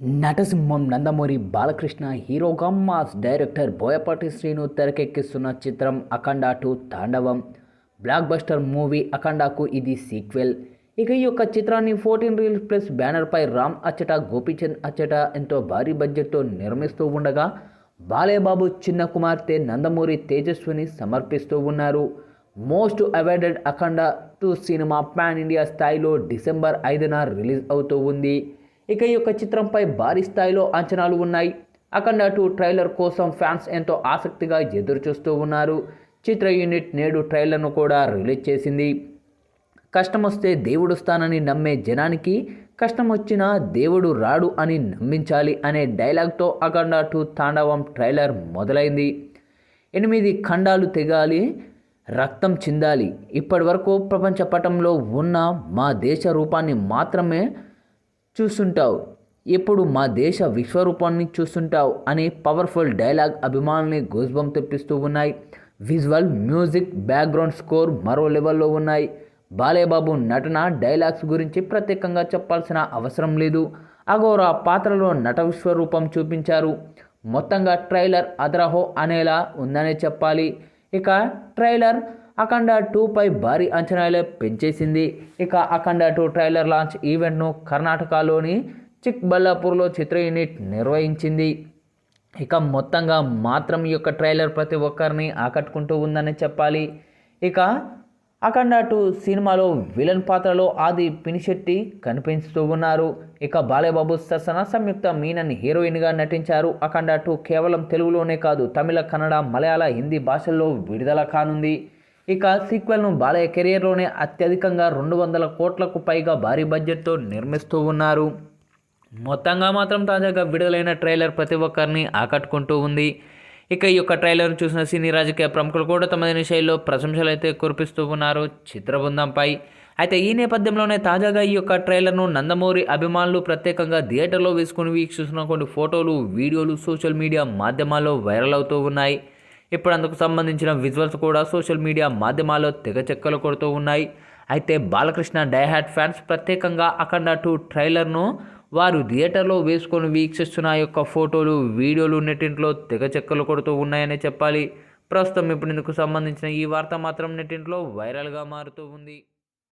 నటసింహం నందమూరి బాలకృష్ణ హీరోగా mass director Boyapati Srinu తెరకెక్కిస్తున్న చిత్రం Akhanda two Thandavam. Blockbuster movie అఖండాకు ఇది సీక్వెల్ ఇక ఈ యొక్క చిత్రాన్ని ఫోర్టీన్ రీల్స్ ప్లస్ బ్యానర్పై రామ్ అచ్చట గోపీచంద్ అచ్చట ఎంతో భారీ బడ్జెట్తో నిర్మిస్తూ ఉండగా బాలేబాబు చిన్న కుమార్తె నందమూరి తేజస్విని సమర్పిస్తూ ఉన్నారు. Most awaited Akhanda two cinema pan India స్థాయిలో డిసెంబర్ ఐదున రిలీజ్ అవుతూ ఉంది. ఇక ఈ యొక్క చిత్రంపై భారీ స్థాయిలో అంచనాలు ఉన్నాయి. అఖండ టూ ట్రైలర్ కోసం ఫ్యాన్స్ ఎంతో ఆసక్తిగా ఎదురుచూస్తూ ఉన్నారు. చిత్ర యూనిట్ నేడు ట్రైలర్ను కూడా రిలీజ్ చేసింది. కష్టం వస్తే దేవుడు స్థానని నమ్మే జనానికి కష్టం వచ్చినా దేవుడు రాడు అని నమ్మించాలి అనే డైలాగ్తో అఖండ టూ తాండవం ట్రైలర్ మొదలైంది. ఎనిమిది ఖండాలు తెగాలి రక్తం చిందాలి. ఇప్పటి వరకు ప్రపంచ పటంలో ఉన్న మా దేశ రూపాన్ని మాత్రమే చూస్తుంటావు. ఎప్పుడు మా దేశ విశ్వరూపాన్ని చూస్తుంటావు అనే పవర్ఫుల్ డైలాగ్ అభిమానుల్ని గోస్బం తెప్పిస్తూ ఉన్నాయి. విజువల్ మ్యూజిక్ బ్యాక్గ్రౌండ్ స్కోర్ మరో లెవెల్లో ఉన్నాయి. బాలేబాబు నటన డైలాగ్స్ గురించి ప్రత్యేకంగా చెప్పాల్సిన అవసరం లేదు. అఘోరా పాత్రలో నట విశ్వరూపం చూపించారు. మొత్తంగా ట్రైలర్ అదరహో అనేలా ఉందనే చెప్పాలి. ఇక ట్రైలర్ అఖండ టూపై భారీ అంచనాలే పెంచేసింది. ఇక అఖండ టూ ట్రైలర్ లాంచ్ ఈవెంట్ను కర్ణాటకలోని చిక్బల్లాపూర్లో చిత్ర యూనిట్ నిర్వహించింది. ఇక మొత్తంగా మాత్రం ఈ యొక్క ట్రైలర్ ప్రతి ఒక్కరిని ఆకట్టుకుంటూ ఉందని చెప్పాలి. ఇక అఖండ టూ సినిమాలో విలన్ పాత్రలో ఆది పినిశెట్టి కనిపిస్తూ ఉన్నారు. ఇక బాలయబాబు సరసన సంయుక్త మీనన్ హీరోయిన్గా నటించారు. అఖండ టూ కేవలం తెలుగులోనే కాదు తమిళ కన్నడ మలయాళ హిందీ భాషల్లో విడుదల కానుంది. ఇక సీక్వెల్ను బాలయ్య కెరియర్లోనే అత్యధికంగా రెండు వందల కోట్లకు పైగా భారీ బడ్జెట్తో నిర్మిస్తూ ఉన్నారు. మొత్తంగా మాత్రం తాజాగా విడుదలైన ట్రైలర్ ప్రతి ఒక్కరిని ఆకట్టుకుంటూ ఉంది. ఇక ఈ యొక్క ట్రైలర్ చూసిన సినీ రాజకీయ ప్రముఖులు కూడా తమదైన శైలిలో ప్రశంసలు అయితే కురిపిస్తూ ఉన్నారు చిత్రబృందంపై. అయితే ఈ నేపథ్యంలోనే తాజాగా ఈ యొక్క ట్రైలర్ను నందమూరి అభిమానులు ప్రత్యేకంగా థియేటర్లో వేసుకుని వీక్షిస్తున్న కొన్ని ఫోటోలు వీడియోలు సోషల్ మీడియా మాధ్యమాల్లో వైరల్ అవుతూ ఉన్నాయి. ఇప్పుడు అందుకు సంబంధించిన విజువల్స్ కూడా సోషల్ మీడియా మాధ్యమాల్లో తెగ చెక్కలు కొడుతూ ఉన్నాయి. అయితే బాలకృష్ణ డైహాట్ ఫ్యాన్స్ ప్రత్యేకంగా అఖండ టూ ట్రైలర్ను వారు థియేటర్లో వేసుకొని వీక్షిస్తున్న ఆ యొక్క ఫోటోలు వీడియోలు నెట్టింట్లో తెగ చెక్కలు కొడుతూ ఉన్నాయని చెప్పాలి. ప్రస్తుతం ఇప్పుడు ఇందుకు సంబంధించిన ఈ వార్త మాత్రం నెట్టింట్లో వైరల్గా మారుతూ ఉంది.